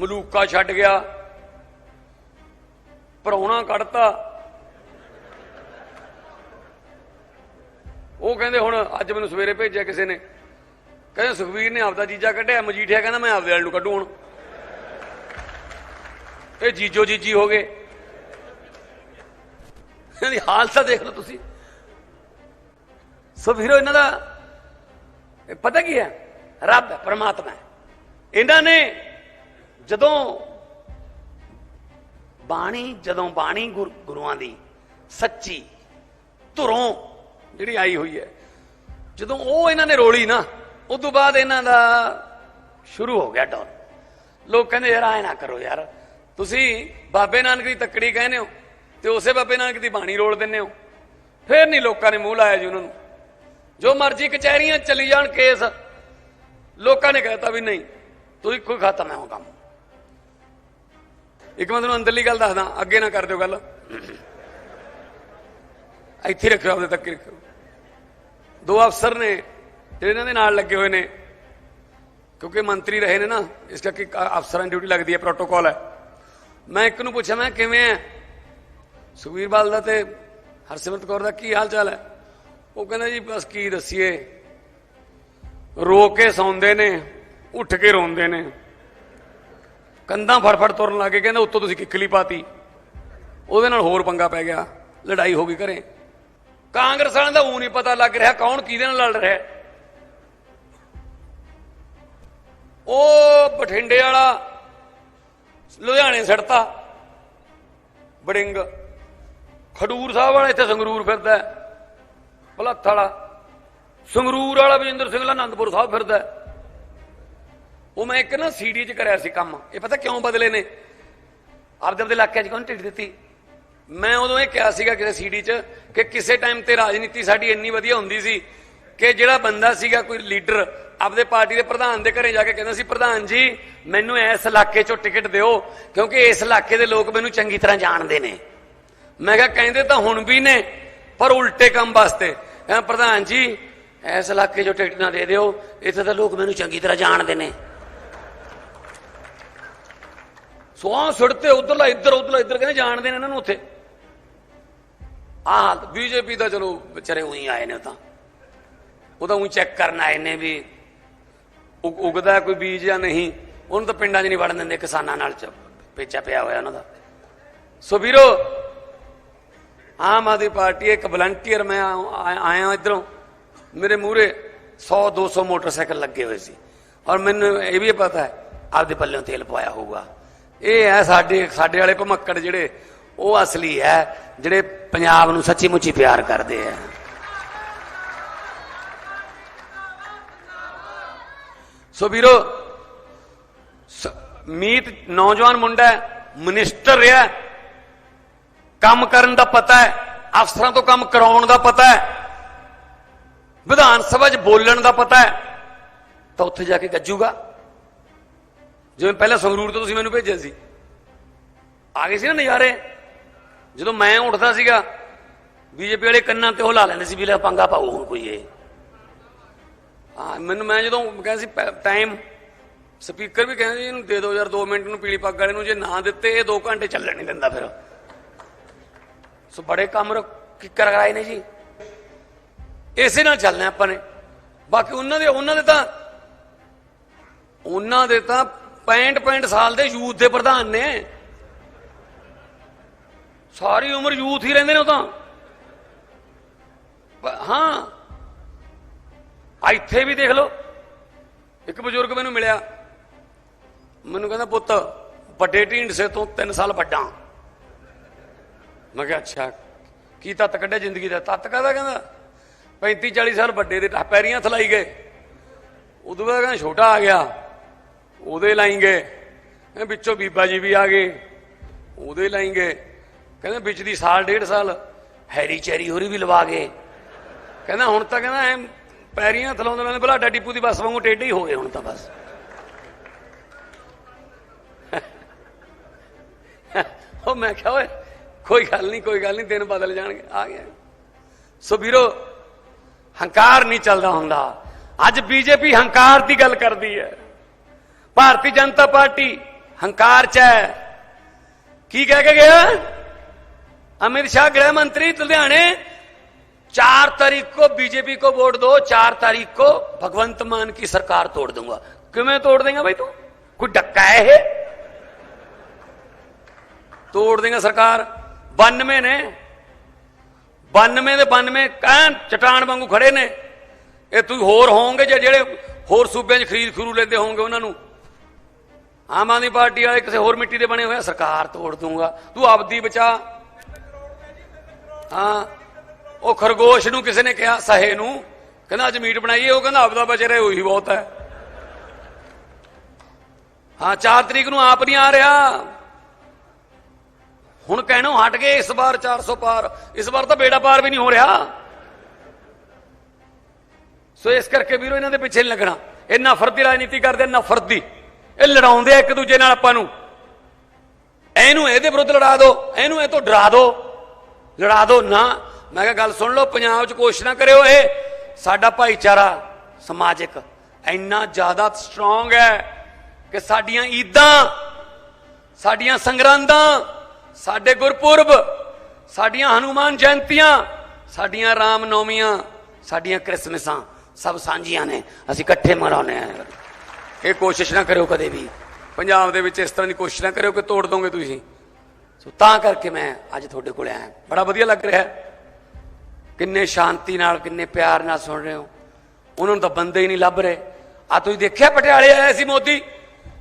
ਮਲੂਕਾ ਛੱਡ ਗਿਆ। ਪਰੌਣਾ ਕੱਢਤਾ। ਉਹ ਕਹਿੰਦੇ ਹੁਣ ਅੱਜ ਮੈਨੂੰ ਸਵੇਰੇ ਭੇਜਿਆ ਕਿਸੇ ਨੇ। ਕਹਿੰਦੇ ਸੁਖਵੀਰ ਨੇ ਆਪਦਾ ਜੀਜਾ ਕੱਢਿਆ, ਮਜੀਠੀਆ ਕਹਿੰਦਾ ਮੈਂ ਆਪਦੇ ਵਾਲ ਨੂੰ ਕੱਢੂ ਹੁਣ। ਇਹ ਜੀਜੋ ਜੀਜੀ ਹੋ ਗਏ। ਇਹਦੀ ਹਾਲਤ ਤਾਂ ਦੇਖ ਲਓ ਤੁਸੀਂ। ਸੋ ਇਹਨਾਂ ਦਾ ਪਤਾ ਕੀ ਹੈ? ਰੱਬ ਹੈ। ਪਰਮਾਤਮਾ ਇਹਨਾਂ ਨੇ ਜਦੋਂ ਬਾਣੀ ਜਦੋਂ ਬਾਣੀ ਗੁਰ- ਗੁਰੂਆਂ ਦੀ ਸੱਚੀ ਧੁਰੋਂ ਜਿਹੜੀ ਆਈ ਹੋਈ ਹੈ, ਜਦੋਂ ਉਹ ਇਹਨਾਂ ਨੇ ਰੋਲੀ ਨਾ, ਉਸ ਤੋਂ ਬਾਅਦ ਇਹਨਾਂ ਦਾ ਸ਼ੁਰੂ ਹੋ ਗਿਆ ਡੌਨ ਲੋਕ ਕਹਿੰਦੇ, ਯਾਰ ਐ ਨਾ ਕਰੋ ਯਾਰ। ਤੁਸੀਂ ਬਾਬੇ ਨਾਨਕ ਦੀ ਤੱਕੜੀ ਕਹਿੰਦੇ ਹੋ ਤੇ ਉਸੇ ਬਾਬੇ ਨਾਨਕ ਦੀ ਬਾਣੀ ਰੋਲ ਦਿੰਦੇ ਹੋ। ਫੇਰ ਨਹੀਂ ਲੋਕਾਂ ਨੇ ਮੂੰਹ ਲਾਇਆ ਜੀ ਉਹਨਾਂ ਨੂੰ। ਜੋ ਮਰਜ਼ੀ ਕਚਹਿਰੀਆਂ ਚ ਚਲੀ ਜਾਣ ਕੇਸ, ਲੋਕਾਂ ਨੇ ਕਹਿਤਾ ਵੀ ਨਹੀਂ, ਤੁਸੀਂ ਕੋਈ ਖਤਮ ਹੈ ਉਹ ਕੰਮ। ਇੱਕ ਮੈਂ ਤੁਹਾਨੂੰ ਅੰਦਰਲੀ ਗੱਲ ਦੱਸਦਾ, ਅੱਗੇ ਨਾ ਕਰ ਦਿਓ ਗੱਲ। ਇੱਥੇ ਰੱਖਿਓ, ਆਪਦੇ ਤੱਕ ਰੱਖਿਓ। ਦੋ ਅਫਸਰ ਨੇ, ਜਿਹੜੇ ਇਹਨਾਂ ਦੇ ਨਾਲ ਲੱਗੇ ਹੋਏ ਨੇ। ਕਿਉਂਕਿ ਮੰਤਰੀ ਰਹੇ ਨੇ ਨਾ, ਇਸ ਕਰਕੇ ਅਫਸਰਾਂ ਦੀ ਡਿਊਟੀ ਲੱਗਦੀ ਹੈ ਪ੍ਰੋਟੋਕਾਲ ਹੈ। ਮੈਂ ਇੱਕ ਨੂੰ ਪੁੱਛਿਆ, ਮੈਂ ਕਿਵੇਂ ਹੈ ਸੁਖਵੀਰ ਬਾਲ ਦਾ ਤੇ ਹਰਸਿਮਰਤ ਕੌਰ ਦਾ ਕੀ ਹਾਲ ਚਾਲ ਹੈ? ਉਹ ਕਹਿੰਦਾ ਜੀ, ਬਸ ਕੀ ਦੱਸੀਏ? ਰੋ ਕੇ ਸੌਂਦੇ ਨੇ, ਉੱਠ ਕੇ ਰੋਂਦੇ ਨੇ। ਕੰਧਾਂ ਫੜਫੜ ਤੁਰਨ ਲੱਗੇ ਕਹਿੰਦਾ ਉੱਤੋਂ ਤੁਸੀਂ ਕਿੱਕਲੀ ਪਾਤੀ। ਉਹਦੇ ਨਾਲ ਹੋਰ ਪੰਗਾ ਪੈ ਗਿਆ, ਲੜਾਈ ਹੋ ਗਈ ਘਰੇ। ਕਾਂਗਰਸ ਵਾਲਿਆਂ ਦਾ ਉਹ ਨਹੀਂ ਪਤਾ ਲੱਗ ਰਿਹਾ ਕੌਣ ਕਿਹਦੇ ਨਾਲ ਲੜ ਰਿਹਾ। ਉਹ ਬਠਿੰਡੇ ਵਾਲਾ, ਲੁਧਿਆਣੇ ਸੜਤਾ ਬੜਿੰਗ ਖਡੂਰ ਸਾਹਿਬ ਵਾਲਾ ਇੱਥੇ ਸੰਗਰੂਰ ਫਿਰਦਾ ਭਲੱਥ ਵਾਲਾ। ਸੰਗਰੂਰ ਵਾਲਾ ਵਿਜੇਂਦਰ ਸਿੰਘ ਆਨੰਦਪੁਰ ਸਾਹਿਬ ਫਿਰਦਾ। ਉਹ ਮੈਂ ਇੱਕ ਨਾ ਸੀਡੀ 'ਚ ਕਰਿਆ ਸੀ ਕੰਮ। ਇਹ ਪਤਾ ਕਿਉਂ ਬਦਲੇ ਨੇ? ਆਪਦੇ ਆਪਦੇ ਇਲਾਕਿਆਂ 'ਚ ਕੌਣ ਢਿੱਡ ਦਿੱਤੀ? ਮੈਂ ਉਦੋਂ ਇਹ ਕਿਹਾ ਸੀਗਾ ਕਿਸੇ ਸੀਡੀ 'ਚ ਕਿ ਕਿਸੇ ਟਾਈਮ ਤੇ ਰਾਜਨੀਤੀ ਸਾਡੀ ਇੰਨੀ ਵਧੀਆ ਹੁੰਦੀ ਸੀ ਕਿ ਜਿਹੜਾ ਬੰਦਾ ਸੀਗਾ ਕੋਈ ਲੀਡਰ ਆਪਦੇ ਪਾਰਟੀ ਦੇ ਪ੍ਰਧਾਨ ਦੇ ਘਰੇ ਜਾ ਕੇ ਕਹਿੰਦਾ ਸੀ, ਪ੍ਰਧਾਨ ਜੀ, ਮੈਨੂੰ ਇਸ ਇਲਾਕੇ 'ਚੋਂ ਟਿਕਟ ਦਿਓ, ਕਿਉਂਕਿ ਇਸ ਇਲਾਕੇ ਦੇ ਲੋਕ ਮੈਨੂੰ ਚੰਗੀ ਤਰ੍ਹਾਂ ਜਾਣਦੇ ਨੇ। ਮੈਂ ਕਿਹਾ, ਕਹਿੰਦੇ ਤਾਂ ਹੁਣ ਵੀ ਨੇ, ਪਰ ਉਲਟੇ ਕੰਮ ਵਾਸਤੇ। ਕਹਿੰਦਾ ਪ੍ਰਧਾਨ ਜੀ, ਇਸ ਇਲਾਕੇ 'ਚੋਂ ਟਿਕਟ ਨਾ ਦੇ ਦਿਓ, ਇੱਥੇ ਤਾਂ ਲੋਕ ਮੈਨੂੰ ਚੰਗੀ ਤਰ੍ਹਾਂ ਜਾਣਦੇ ਨੇ। ਸੋਹਾਂ ਸੁੱਟਤੇ, ਉਧਰਲਾ ਇੱਧਰ ਉਧਰਲਾ ਇੱਧਰ, ਕਹਿੰਦੇ ਜਾਣਦੇ ਨੇ ਇਹਨਾਂ ਨੂੰ ਉੱਥੇ। ਆਹ ਬੀਜੇਪੀ ਦਾ ਚਲੋ ਵਿਚਾਰੇ ਉਹੀ ਆਏ ਨੇ ਤਾਂ। ਉਹ ਤਾਂ ਉਹੀ ਚੈੱਕ ਕਰਨ ਆਏ ਨੇ ਵੀ ਉਗ- ਉਗਦਾ ਕੋਈ ਬੀਜ ਜਾਂ ਨਹੀਂ। ਉਹਨੂੰ ਤਾਂ ਪਿੰਡਾਂ 'ਚ ਨਹੀਂ ਵੜਨ ਦਿੰਦੇ, ਕਿਸਾਨਾਂ ਨਾਲ ਚ ਪੇਚਾ ਪਿਆ ਹੋਇਆ ਉਹਨਾਂ ਦਾ। ਸੋ ਵੀਰੋ, ਆਮ ਆਦਮੀ ਪਾਰਟੀ ਇੱਕ ਵਲੰਟੀਅਰ ਮੈਂ ਆਇਆ ਇਧਰੋਂ। ਮੇਰੇ ਮੂਹਰੇ 100 200 ਮੋਟਰਸਾਈਕਲ ਲੱਗੇ ਹੋਏ ਸੀ। ਔਰ ਮੈਨੂੰ ਇਹ ਵੀ ਪਤਾ ਹੈ, ਆਪਦੇ ਪੱਲਿਓਂ ਤੇਲ ਪਵਾਇਆ ਹੋਊਗਾ। ਇਹ ਹੈ ਸਾਡੇ ਸਾਡੇ ਵਾਲੇ ਭਮੱਕੜ ਜਿਹੜੇ, ਉਹ ਅਸਲੀ ਹੈ, ਜਿਹੜੇ ਪੰਜਾਬ ਨੂੰ ਸੱਚੀ ਮੁੱਚੀ ਪਿਆਰ ਕਰਦੇ ਆ। ਸੋ ਵੀਰੋ, ਸ- ਮੀਤ ਨੌਜਵਾਨ ਮੁੰਡਾ ਹੈ, ਮਿਨਿਸਟਰ ਰਿਹਾ ਕੰਮ ਕਰਨ ਦਾ ਪਤਾ ਹੈ, ਅਫਸਰਾਂ ਤੋਂ ਕੰਮ ਕਰਾਉਣ ਦਾ ਪਤਾ ਹੈ, ਵਿਧਾਨ ਸਭਾ 'ਚ ਬੋਲਣ ਦਾ ਪਤਾ ਹੈ, ਤਾਂ ਉੱਥੇ ਜਾ ਕੇ ਗੱਜੂਗਾ। ਜਿਵੇਂ ਪਹਿਲਾਂ ਸੰਗਰੂਰ ਤੋਂ ਤੁਸੀਂ ਮੈਨੂੰ ਭੇਜਿਆ ਸੀ। ਆ ਗਏ ਸੀ ਨਾ ਨਜ਼ਾਰੇ। ਜਦੋਂ ਮੈਂ ਉੱਠਦਾ ਸੀਗਾ, ਬੀਜੇਪੀ ਵਾਲੇ ਕੰਨਾਂ ਤੇ ਉਹ ਲਾ ਲੈਂਦੇ ਸੀ ਵੀ ਲੈ ਪੰਗਾ ਪਾਉ ਹੁਣ ਕੋਈ ਇਹ। ਹਾਂ, ਮੈਨੂੰ ਮੈਂ ਜਦੋਂ ਕਹਿੰਦਾ ਸੀ ਟਾਈਮ ਸਪੀਕਰ ਵੀ ਕਹਿੰਦੇ ਜੀ ਇਹਨੂੰ ਦੇ ਦਿਓ ਯਾਰ 2 ਮਿੰਟ ਨੂੰ ਪੀਲੀ ਪੱਗ ਵਾਲੇ ਨੂੰ, ਜੇ ਨਾ ਦਿੱਤੇ, ਇਹ 2 ਘੰਟੇ ਚੱਲਣ ਨਹੀਂ ਦਿੰਦਾ ਫਿਰ। ਸੋ ਬੜੇ ਕੰਮ ਰ- ਕੀ ਕਰਾਏ ਨੇ ਜੀ। ਇਸੇ ਨਾਲ ਚੱਲਣਾ ਆਪਾਂ ਨੇ। ਬਾਕੀ ਉਹਨਾਂ ਦੇ ਉਹਨਾਂ ਦੇ ਤਾਂ, ਉਹਨਾਂ ਦੇ ਤਾਂ 65 65 ਸਾਲ ਦੇ ਯੂਥ ਦੇ ਪ੍ਰਧਾਨ ਨੇ। ਸਾਰੀ ਉਮਰ ਯੂਥ ਹੀ ਰਹਿੰਦੇ ਨੇ ਉਹ ਤਾਂ। ਹਾਂ। ਇੱਥੇ ਵੀ ਦੇਖ ਲਓ। ਇੱਕ ਬਜ਼ੁਰਗ ਮੈਨੂੰ ਮਿਲਿਆ। ਮੈਨੂੰ ਕਹਿੰਦਾ, ਪੁੱਤ, ਵੱਡੇ ਢੀਂਡਸੇ ਤੋਂ 3 ਸਾਲ ਵੱਡਾ। ਮੈਂ ਕਿਹਾ, ਅੱਛਾ। ਕੀ ਤੱਤ ਕੱਢਿਆ ਜ਼ਿੰਦਗੀ ਦਾ? ਤੱਤ ਕਾਹਦਾ ਕਹਿੰਦਾ? 35 40 ਸਾਲ ਵੱਡੇ ਦੇ ਟਾ- ਪੈਰੀਆਂ ਥਲਾਈ ਗਏ। ਉਦੋਂ ਬਾਅਦ ਕਹਿੰਦਾ, ਛੋਟਾ ਆ ਗਿਆ। ਉਹਦੇ ਲਾਈ ਗਏ ਇਹ ਵਿੱਚੋਂ ਬੀਬਾ ਜੀ ਵੀ ਆ ਗਏ, ਉਹਦੇ ਲਾਈ ਗਏ ਕਹਿੰਦੇ ਵਿੱਚ ਦੀ ਸਾਲ, ਡੇਢ ਸਾਲ ਹੈਰੀ ਚੈਰੀ ਹੋਰੀ ਵੀ ਲਵਾ ਗਏ ਕਹਿੰਦਾ ਹੁਣ ਤਾਂ ਕਹਿੰਦਾ ਐ ਪੈਰੀਆਂ ਥਲਾਉਂਦੇ ਨੇ ਬਲਾਡਾ ਡਿਪੂ ਦੀ ਬੱਸ ਵਾਂਗੂ ਟੇਢੇ ਹੀ ਹੋ ਗਏ ਹੁਣ ਤਾਂ ਬਸ। ਉਹ ਮੈਂ ਕਿਹਾ, ਓਏ, ਕੋਈ ਗੱਲ ਨਹੀਂ, ਕੋਈ ਗੱਲ ਨਹੀਂ, ਦਿਨ ਬਦਲ ਜਾਣਗੇ, ਆ ਗਿਆ। ਸੋ ਵੀਰੋ, ਹੰਕਾਰ ਨਹੀਂ ਚੱਲਦਾ ਹੁੰਦਾ। ਅੱਜ ਬੀਜੇਪੀ ਹੰਕਾਰ ਦੀ ਗੱਲ ਕਰਦੀ ਹੈ। ਭਾਰਤੀ ਜਨਤਾ ਪਾਰਟੀ ਹੰਕਾਰ ਚ ਹੈ ਕੀ ਕਹਿ ਕੇ ਗਿਆ अमित शाह गृह मंत्री लुधियाने चार तारीख को बीजेपी को वोट दो चार तारीख को भगवंत मान की सरकार तोड़ दूंगा क्यों मैं तोड़ देंगे भाई तू कोई डक्का है ये? ਤੋੜ ਦੇਗਾ ਸਰਕਾਰ 92 ਨੇ 92 ਦੇ 92 ਕਹਿਣ ਚਟਾਨ ਵਾਂਗੂ ਖੜੇ ਨੇ ਇਹ ਤੁਸੀਂ ਹੋਰ ਹੋਵੋਗੇ ਜੇ ਜਿਹੜੇ ਹੋਰ ਸੂਬਿਆਂ 'ਚ ਖਰੀਦ ਖਰੂ ਲੈਂਦੇ ਹੋਵੋਗੇ ਉਹਨਾਂ ਨੂੰ ਆਮ ਆਦਮੀ ਪਾਰਟੀ ਵਾਲੇ ਕਿਸੇ ਹੋਰ ਮਿੱਟੀ ਦੇ ਬਣੇ ਹੋਏ ਆ, ਸਰਕਾਰ ਤੋੜ ਦੂੰਗਾ ਤੂੰ ਆਪਦੀ ਬਚਾ। ਹਾਂ ਉਹ ਖਰਗੋਸ਼ ਨੂੰ ਕਿਸੇ ਨੇ ਕਿਹਾ ਸਹੇ ਨੂੰ। ਕਹਿੰਦਾ ਅੱਜ ਮੀਟ ਬਣਾਈਏ ਉਹ ਕਹਿੰਦਾ ਆਪਦਾ ਬਚ ਰਿਹਾ ਉਹੀ ਬਹੁਤ ਹੈ। ਹਾਂ 4 ਤਰੀਕ ਨੂੰ ਆਪ ਨਹੀਂ ਆ ਰਿਹਾ। ਹੁਣ ਕਹਿਣੋਂ ਹਟ ਗਏ ਇਸ ਵਾਰ 400 ਪਾਰ। ਇਸ ਵਾਰ ਤਾਂ ਬੇੜਾ ਪਾਰ ਵੀ ਨਹੀਂ ਹੋ ਰਿਹਾ। ਸੋ ਇਸ ਕਰਕੇ ਵੀਰੋ ਇਹਨਾਂ ਦੇ ਪਿੱਛੇ ਨਹੀਂ ਲੱਗਣਾ। ਇਹ ਨਫ਼ਰਤ ਦੀ ਰਾਜਨੀਤੀ ਕਰਦੇ ਆ, ਨਫ਼ਰਤ ਦੀ ਇਹ ਲੜਾਉਂਦੇ ਆ ਇੱਕ ਦੂਜੇ ਨਾਲ ਆਪਾਂ ਨੂੰ। ਇਹਨੂੰ ਇਹਦੇ ਵਿਰੁੱਧ ਲੜਾ ਦਿਓ ਇਹਨੂੰ ਇਹ ਤੋਂ ਡਰਾ ਦਿਓ ਲੜਾ ਦਿਓ ਨਾ। ਮੈਂ ਕਿਹਾ ਗੱਲ ਸੁਣ ਲਓ, ਪੰਜਾਬ 'ਚ ਕੋਸ਼ਿਸ਼ ਨਾ ਕਰਿਓ ਇਹ। ਸਾਡਾ ਭਾਈਚਾਰਾ ਸਮਾਜਿਕ ਇੰਨਾ ਜ਼ਿਆਦਾ ਸਟਰੋਂਗ ਹੈ ਕਿ ਸਾਡੀਆਂ ਈਦਾਂ, ਸਾਡੀਆਂ ਸੰਗਰਾਂਦਾਂ, ਸਾਡੇ ਗੁਰਪੁਰਬ, ਸਾਡੀਆਂ ਹਨੂਮਾਨ ਜਯੰਤੀਆਂ, ਸਾਡੀਆਂ ਰਾਮ ਨੌਮੀਆਂ ਸਾਡੀਆਂ ਕ੍ਰਿਸਮਸਾਂ ਸਭ ਸਾਂਝੀਆਂ ਨੇ। ਅਸੀਂ ਇਕੱਠੇ ਮਨਾਉਂਦੇ ਆ ਇਹ ਕੋਸ਼ਿਸ਼ ਨਾ ਕਰਿਓ ਕਦੇ ਵੀ। ਪੰਜਾਬ ਦੇ ਵਿੱਚ ਇਸ ਤਰ੍ਹਾਂ ਦੀ ਕੋਸ਼ਿਸ਼ ਨਾ ਕਰਿਓ ਕਿ ਤੋੜ ਦੋਗੇ ਤੁਸੀਂ। ਸੋ ਤਾਂ ਕਰਕੇ ਮੈਂ ਅੱਜ ਤੁਹਾਡੇ ਕੋਲ ਆਇਆ। ਬੜਾ ਵਧੀਆ ਲੱਗ ਰਿਹਾ। ਕਿੰਨੇ ਸ਼ਾਂਤੀ ਨਾਲ, ਕਿੰਨੇ ਪਿਆਰ ਨਾਲ ਸੁਣ ਰਹੇ ਹੋ। ਉਹਨਾਂ ਨੂੰ ਤਾਂ ਬੰਦੇ ਹੀ ਨਹੀਂ ਲੱਭ ਰਹੇ। ਆ ਤੁਸੀਂ ਦੇਖਿਆ ਪਟਿਆਲੇ ਆਇਆ ਸੀ ਮੋਦੀ?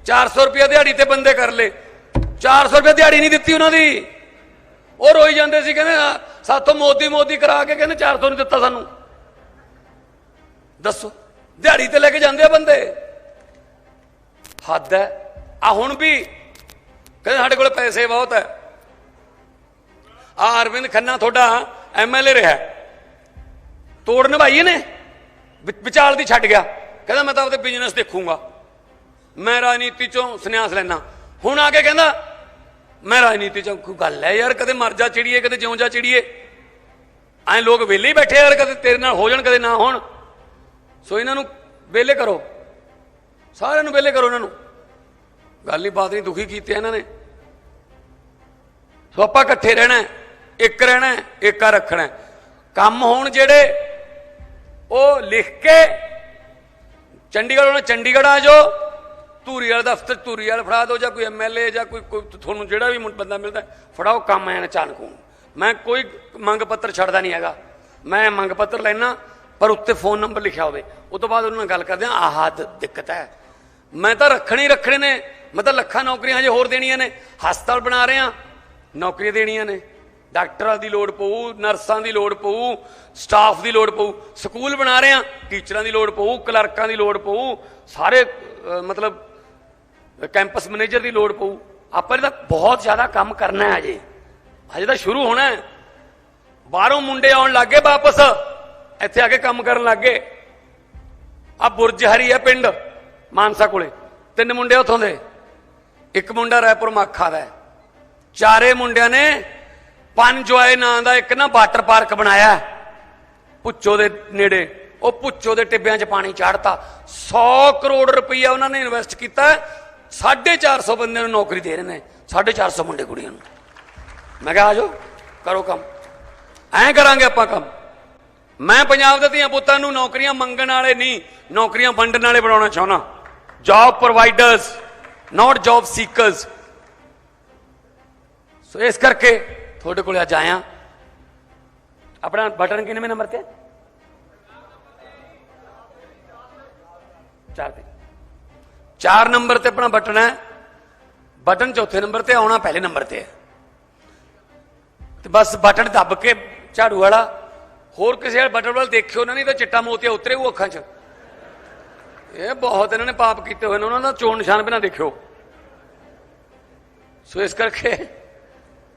400 ਰੁਪਏ ਦਿਹਾੜੀ ਤੇ ਬੰਦੇ ਕਰ ਲੇ 400 ਰੁਪਏ ਦਿਹਾੜੀ ਨਹੀਂ ਦਿੱਤੀ ਉਹਨਾਂ ਦੀ। ਉਹ ਰੋਈ ਜਾਂਦੇ ਸੀ, ਕਹਿੰਦੇ ਸਾਥੋਂ ਮੋਦੀ ਮੋਦੀ ਕਰਾ ਕੇ ਕਹਿੰਦੇ 400 ਨਹੀਂ ਦਿੱਤਾ ਸਾਨੂੰ। ਦੱਸੋ, ਦਿਹਾੜੀ ਤੇ ਲੈ ਕੇ ਜਾਂਦੇ ਆ ਬੰਦੇ? ਹੱਦ ਹੈ। ਆ ਹੁਣ ਵੀ ਕਹਿੰਦੇ ਸਾਡੇ ਕੋਲ ਪੈਸੇ ਬਹੁਤ ਹੈ। ਆ ਅਰਵਿੰਦ ਖੰਨਾ ਤੁਹਾਡਾ ਐਮਐਲਏ ਰਿਹਾ ਤੋੜ ਨਿਭਾਈ ਨੇ ਵਿਚਾਲ ਦੀ ਛੱਡ ਗਿਆ। ਕਹਿੰਦਾ ਮੈਂ ਤਾਂ ਆਪਦੇ ਬਿਜ਼ਨਸ ਦੇਖੂੰਗਾ। ਮੈਂ ਰਾਜਨੀਤੀ ਚੋਂ ਸੰਨਿਆਸ ਲੈਣਾ ਹੁਣ ਆ ਕੇ ਕਹਿੰਦਾ, ਮੈਂ ਰਾਜਨੀਤੀ ਚੋਂ ਕੋਈ ਗੱਲ ਹੈ ਯਾਰ, ਕਦੇ ਮਰ ਜਾ ਚਿੜੀਏ, ਕਦੇ ਜਿਉਂ ਜਾ ਚਿੜੀਏ। ਐਂ ਲੋਕ ਵਿਹਲੇ ਹੀ ਬੈਠੇ ਯਾਰ, ਕਦੇ ਤੇਰੇ ਨਾਲ ਹੋ ਜਾਣ, ਕਦੇ ਨਾ ਹੋਣ। ਸੋ ਇਹਨਾਂ ਨੂੰ ਵਿਹਲੇ ਕਰੋ। ਸਾਰਿਆਂ ਨੂੰ ਵਿਹਲੇ ਕਰੋ ਇਹਨਾਂ ਨੂੰ। ਗੱਲ ਹੀ ਬਾਤ ਨਹੀਂ, ਦੁਖੀ ਕੀਤੇ ਇਹਨਾਂ ਨੇ। ਸੋ ਆਪਾਂ ਇਕੱਠੇ ਰਹਿਣਾ ਇੱਕ ਰਹਿਣਾ ਏਕਾ ਰੱਖਣਾ ਕੰਮ ਹੋਣ ਜਿਹੜੇ ਉਹ ਲਿਖ ਕੇ ਚੰਡੀਗੜ੍ਹ ਉਹਨਾਂ ਚੰਡੀਗੜ੍ਹ ਆ ਜਾਓ, ਧੂਰੀ ਵਾਲੇ ਦਫ਼ਤਰ, ਧੂਰੀ ਵਾਲੇ ਫੜਾ ਦਿਓ ਜਾਂ ਕੋਈ ਐਮਐਲਏ ਜਾਂ ਕੋਈ ਕੋਈ ਤੁਹਾਨੂੰ ਜਿਹੜਾ ਵੀ ਬੰਦਾ ਮਿਲਦਾ, ਫੜਾਓ ਕੰਮ ਐਨ ਅਚਾਨਕ ਹੋਣ ਮੈਂ ਕੋਈ ਮੰਗ ਪੱਤਰ ਛੱਡਦਾ ਨਹੀਂ ਹੈਗਾ। ਮੈਂ ਮੰਗ ਪੱਤਰ ਲੈਣਾ ਪਰ ਉੱਤੇ ਫੋਨ ਨੰਬਰ ਲਿਖਿਆ ਹੋਵੇ ਉਸ ਤੋਂ ਬਾਅਦ ਉਹਨਾਂ ਨਾਲ ਗੱਲ ਕਰਦੇ ਆ ਆਹ ਦਿੱਕਤ ਹੈ। ਮੈਂ ਤਾਂ ਰੱਖਣੇ ਹੀ ਰੱਖਣੇ ਨੇ। ਮੈਂ ਤਾਂ ਲੱਖਾਂ ਨੌਕਰੀਆਂ ਹਜੇ ਹੋਰ ਦੇਣੀਆਂ ਨੇ। ਹਸਪਤਾਲ ਬਣਾ ਰਹੇ ਆ ਨੌਕਰੀਆਂ ਦੇਣੀਆਂ ਨੇ। ਡਾਕਟਰਾਂ ਦੀ ਲੋੜ ਪਊ, ਨਰਸਾਂ ਦੀ ਲੋੜ ਪਊ, ਸਟਾਫ ਦੀ ਲੋੜ ਪਊ, ਸਕੂਲ ਬਣਾ ਰਹੇ ਆ ਟੀਚਰਾਂ ਦੀ ਲੋੜ ਪਊ, ਕਲਰਕਾਂ ਦੀ ਲੋੜ ਪਊ, ਸਾਰੇ ਮਤਲਬ, ਕੈਂਪਸ ਮੈਨੇਜਰ ਦੀ ਲੋੜ ਪਊ। ਆਪਾਂ ਨੇ ਬਹੁਤ ਜ਼ਿਆਦਾ ਕੰਮ ਕਰਨਾ ਹੈ ਅਜੇ ਹਜੇ ਤਾਂ ਸ਼ੁਰੂ ਹੋਣਾ ਹੈ। ਬਾਹਰੋਂ ਮੁੰਡੇ ਆਉਣ ਲੱਗੇ ਵਾਪਸ। ਇੱਥੇ ਆ ਕੇ ਕੰਮ ਕਰਨ ਲੱਗੇ ਆ ਬੁਰਜ ਹਰੀ ਹੈ ਪਿੰਡ, ਮਾਨਸਾ ਕੋਲੇ। ਤਿੰਨ ਮੁੰਡੇ ਉਥੋਂ ਦੇ। ਇੱਕ ਮੁੰਡਾ ਰਾਏਪੁਰ ਮਾਖਾ ਦਾ ਚਾਰੇ ਮੁੰਡਿਆਂ ਨੇ ਪੰਜੋਏ ਨਾਂ ਦਾ ਇੱਕ ਨਾ ਵਾਟਰ ਪਾਰਕ ਬਣਾਇਆ ਹੈ। ਪੁੱਚੋ ਦੇ ਨੇੜੇ, ਉਹ ਪੁੱਚੋ ਦੇ ਟਿੱਬਿਆਂ 'ਚ ਪਾਣੀ ਚਾੜਤਾ। 100 ਕਰੋੜ ਰੁਪਈਆ ਉਹਨਾਂ ਨੇ ਇਨਵੈਸਟ ਕੀਤਾ 450 ਬੰਦਿਆਂ ਨੂੰ ਨੌਕਰੀ ਦੇ ਰਹੇ ਨੇ। 450 ਮੁੰਡੇ ਕੁੜੀਆਂ ਨੂੰ। ਮੈਂ ਕਿਹਾ ਆਜੋ ਕਰੋ ਕੰਮ। ਐਂ ਕਰਾਂਗੇ ਆਪਾਂ ਕੰਮ। ਮੈਂ ਪੰਜਾਬ ਦੇ ਧੀਆਂ ਪੁੱਤਾਂ ਨੂੰ ਨੌਕਰੀਆਂ ਮੰਗਣ ਵਾਲੇ ਨਹੀਂ, ਨੌਕਰੀਆਂ ਵੰਡਣ ਵਾਲੇ ਬਣਾਉਣਾ ਚਾਹੁੰਦਾ। Job providers not job seekers so ਇਸ ਕਰਕੇ ਤੁਹਾਡੇ ਕੋਲ ਅੱਜ ਆਇਆ। ਆਪਣਾ ਬਟਨ ਕਿੰਨੇ ਨੰਬਰ ਤੇ? ਚਾਰ ਤੇ। ਚਾਰ ਨੰਬਰ ਤੇ ਆਪਣਾ ਬਟਨ ਹੈ। ਬਟਨ ਚੌਥੇ ਨੰਬਰ ਤੇ ਆਉਣਾ ਪਹਿਲੇ ਨੰਬਰ ਤੇ ਹੈ। ਤੇ ਬਸ ਬਟਨ ਦੱਬ ਕੇ ਝਾੜੂ ਵਾਲਾ ਹੋਰ ਕਿਸੇ ਵਾਲੇ ਬਟਨ ਵੱਲ ਦੇਖਿਓ ਨਾ, ਨਹੀਂ ਤਾਂ ਚਿੱਟਾ ਮੋਤੀਆ ਉਤਰੇ ਉਹ ਅੱਖਾਂ 'ਚ। ਇਹ ਬਹੁਤ ਇਹਨਾਂ ਨੇ ਪਾਪ ਕੀਤੇ ਹੋਏ ਨੇ, ਉਹਨਾਂ ਦਾ ਚੋਣ ਨਿਸ਼ਾਨ ਬਿਨਾ ਦੇਖਿਓ। ਸੋ ਇਸ ਕਰਕੇ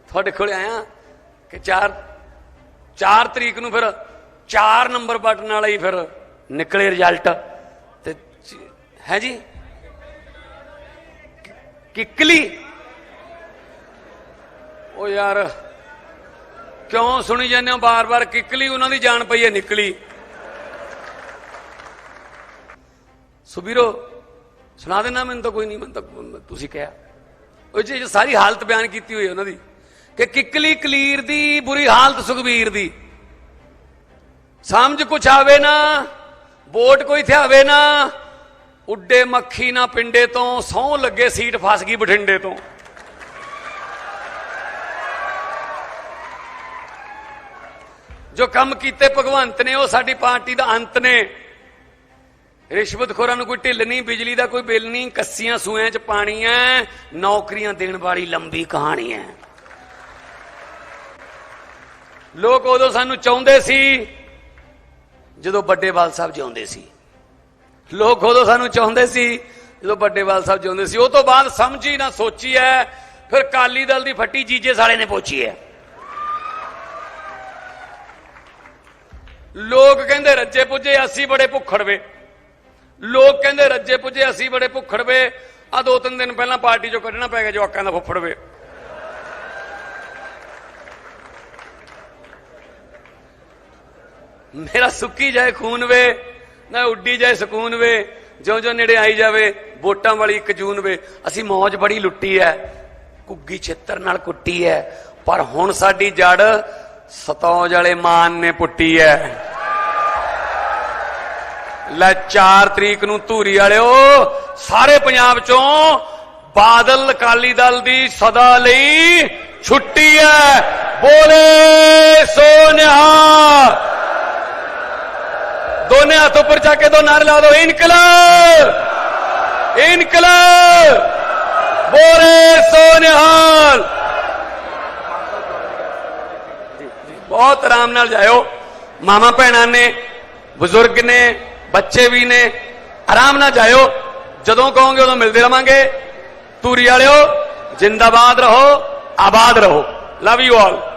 ਤੁਹਾਡੇ ਕੋਲ ਆਇਆ ਕਿ 4 4 ਤਰੀਕ ਨੂੰ ਫਿਰ 4 ਨੰਬਰ ਬਟਨ ਵਾਲਾ ਹੀ ਫਿਰ ਨਿਕਲੇ ਰਿਜ਼ਲਟ ਤੇ ਹੈ ਜੀ? ਕਿੱਕਲੀ? ਉਹ ਯਾਰ ਕਿਉਂ ਸੁਣੀ ਜਾਂਦੇ ਹੋ? ਬਾਰ-ਬਾਰ ਕਿੱਕਲੀ, ਉਹਨਾਂ ਦੀ ਜਾਨ ਪਈ ਹੈ, ਨਿਕਲੀ। ਸੁਬੀਰੋ ਸੁਣਾ ਦੇਣਾ, ਮੈਨੂੰ ਤਾਂ ਕੋਈ ਨਹੀਂ, ਮੈਨੂੰ ਤਾਂ ਤੁਸੀਂ ਕਿਹਾ। ਉਹ 'ਚ ਸਾਰੀ ਹਾਲਤ ਬਿਆਨ ਕੀਤੀ ਹੋਈ ਉਹਨਾਂ ਦੀ, ਕਿ ਕਿੱਕਲੀ ਕਲੀਰ ਦੀ, ਬੁਰੀ ਹਾਲਤ ਸੁਖਬੀਰ ਦੀ। ਸਮਝ ਕੁਛ ਆਵੇ ਨਾ, ਵੋਟ ਕੋਈ ਥਿਆਵੇ ਨਾ, ਉੱਡੇ ਮੱਖੀ ਨਾ ਪਿੰਡੇ ਤੋਂ ਸੌ ਲੱਗੇ ਸੀਟ ਫਸ ਗਈ ਬਠਿੰਡੇ ਤੋਂ। ਜੋ ਕੰਮ ਕੀਤੇ ਭਗਵੰਤ ਨੇ, ਉਹ ਸਾਡੀ ਪਾਰਟੀ ਦਾ ਅੰਤ ਨੇ। ਰਿਸ਼ਵਤਖੋਰਾਂ ਨੂੰ ਕੋਈ ਢਿੱਲ ਨਹੀਂ, ਬਿਜਲੀ ਦਾ ਕੋਈ ਬਿੱਲ ਨਹੀਂ, ਕੱਸੀਆਂ ਸੂਆਂ 'ਚ ਪਾਣੀ ਐ ਨੌਕਰੀਆਂ ਦੇਣ ਵਾਲੀ ਲੰਬੀ ਕਹਾਣੀ ਐ ਲੋਕ ਉਦੋਂ ਸਾਨੂੰ ਚਾਹੁੰਦੇ ਸੀ, ਜਦੋਂ ਵੱਡੇਵਾਲ ਸਾਹਿਬ ਜਿਉਂਦੇ ਸੀ। ਲੋਕ ਉਦੋਂ ਸਾਨੂੰ ਚਾਹੁੰਦੇ ਸੀ, ਜਦੋਂ ਵੱਡੇਵਾਲ ਸਾਹਿਬ ਜਿਉਂਦੇ ਸੀ। ਉਹ ਤੋਂ ਬਾਅਦ ਸਮਝੀ ਨਾ ਸੋਚੀ ਐ ਫਿਰ ਕਾਲੀ ਦਲ ਦੀ ਫੱਟੀ ਜੀਜੇ ਸਾਲੇ ਨੇ ਪੋਚੀ ਐ ਲੋਕ ਕਹਿੰਦੇ ਰੱਜੇ ਪੁੱਜੇ, ਅਸੀਂ ਬੜੇ ਭੁੱਖੜਵੇ ਲੋਕ ਕਹਿੰਦੇ ਰੱਜੇ ਪੁੱਜੇ, ਅਸੀਂ ਬੜੇ ਭੁੱਖੜਵੇ ਆ ਦੋ ਤਿੰਨ ਦਿਨ ਪਹਿਲਾਂ ਪਾਰਟੀ ਚੋਂ ਕੱਢਣਾ ਪੈ ਗਿਆ ਜਵਾਕਾਂ ਦਾ ਫੁੱਫੜਵੇ ਮੇਰਾ ਸੁੱਕੀ ਜਾਏ ਖੂਨ ਵੇ, ਨਾ ਉੱਡੀ ਜਾਏ ਸਕੂਨ ਵੇ ਜਿਉਂ ਜਿਉਂ ਨੇੜੇ ਆਈ ਜਾਵੇ, ਵੋਟਾਂ ਵਾਲੀ ਇੱਕ ਜੂਨ ਵੇ। ਅਸੀਂ ਮੌਜ ਬੜੀ ਲੁੱਟੀ ਐ ਕੁੱਗੀ ਛਿੱਤਰ ਨਾਲ ਕੁੱਟੀ ਐ, ਪਰ ਹੁਣ ਸਾਡੀ ਜੜ ਸਤੌਜ ਵਾਲੇ ਮਾਨ ਨੇ ਪੁੱਟੀ ਐ। ਲੈ 4 ਤਰੀਕ ਨੂੰ ਧੂਰੀ ਵਾਲਿਓ, ਸਾਰੇ ਪੰਜਾਬ ਚੋਂ ਬਾਦਲ ਅਕਾਲੀ ਦਲ ਦੀ ਸਦਾ ਲਈ ਛੁੱਟੀ ਹੈ। ਬੋਲੇ ਸੋਨਿਹਾ ਦੋਨੇ ਹੱਥ ਉੱਪਰ ਚੱਕ ਕੇ ਦੋ ਨਾਰੇ ਲਾ ਦਿਓ ਇਨਕਲਾਬ! ਇਨਕਲਾਬ! ਬੋਲੇ ਸੋਨਿਹਾਲ ਬਹੁਤ ਆਰਾਮ ਨਾਲ ਜਾਇਓ। ਮਾਮਾ ਭੈਣਾਂ ਨੇ, ਬਜ਼ੁਰਗ ਨੇ ਬੱਚੇ ਵੀ ਨੇ, ਆਰਾਮ ਨਾਲ ਜਾਇਓ, ਜਦੋਂ ਕਹੋਗੇ ਉਦੋਂ ਮਿਲਦੇ ਰਵਾਂਗੇ। ਤੂਰੀ ਵਾਲਿਓ, ਜਿੰਦਾਬਾਦ ਰਹੋ, ਆਬਾਦ ਰਹੋ। Love you all